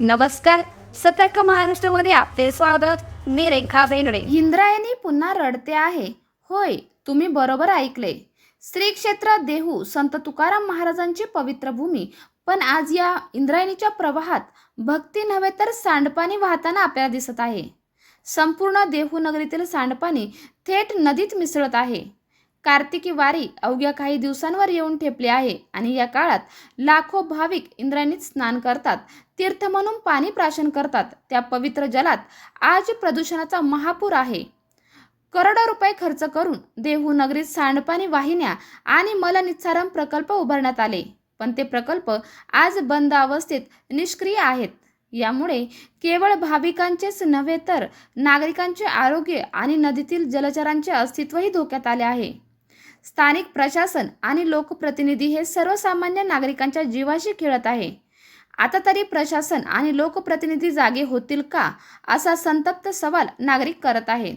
नमस्कार. सतर्क महाराष्ट्रामध्ये आपले स्वागत. मी रेखा बेंगडे इंद्रायणी पुन्हा रडते आहे. होय तुम्ही बरोबर ऐकले. श्री क्षेत्र देहू संत तुकाराम महाराजांची पवित्र भूमी. पण आज या इंद्रायणीच्या प्रवाहात भक्ती नव्हे तर सांडपाणी वाहताना आपल्याला दिसत आहे. संपूर्ण देहू नगरीतील सांडपाणी थेट नदीत मिसळत आहे. कार्तिकी वारी अवघ्या काही दिवसांवर येऊन ठेपली आहे आणि या काळात लाखो भाविक इंद्रायणीत स्नान करतात तीर्थ म्हणून पाणी प्राशन करतात त्या पवित्र जलात आज प्रदूषणाचा महापूर आहे. करोडो रुपये खर्च करून देहू नगरीत सांडपाणी वाहिन्या आणि मलनिस्सारण प्रकल्प उभारण्यात आले. पण ते प्रकल्प आज बंद अवस्थेत निष्क्रिय आहेत. यामुळे केवळ भाविकांचेच नव्हे तर नागरिकांचे आरोग्य आणि नदीतील जलचरांचे अस्तित्वही धोक्यात आले आहे. स्थानिक प्रशासन आणि लोकप्रतिनिधी हे सर्वसामान्य नागरिकांच्या जीवाशी खेळत आहे. आता तरी प्रशासन आणि लोकप्रतिनिधी जागे होतील का असा संतप्त सवाल नागरिक करत आहेत.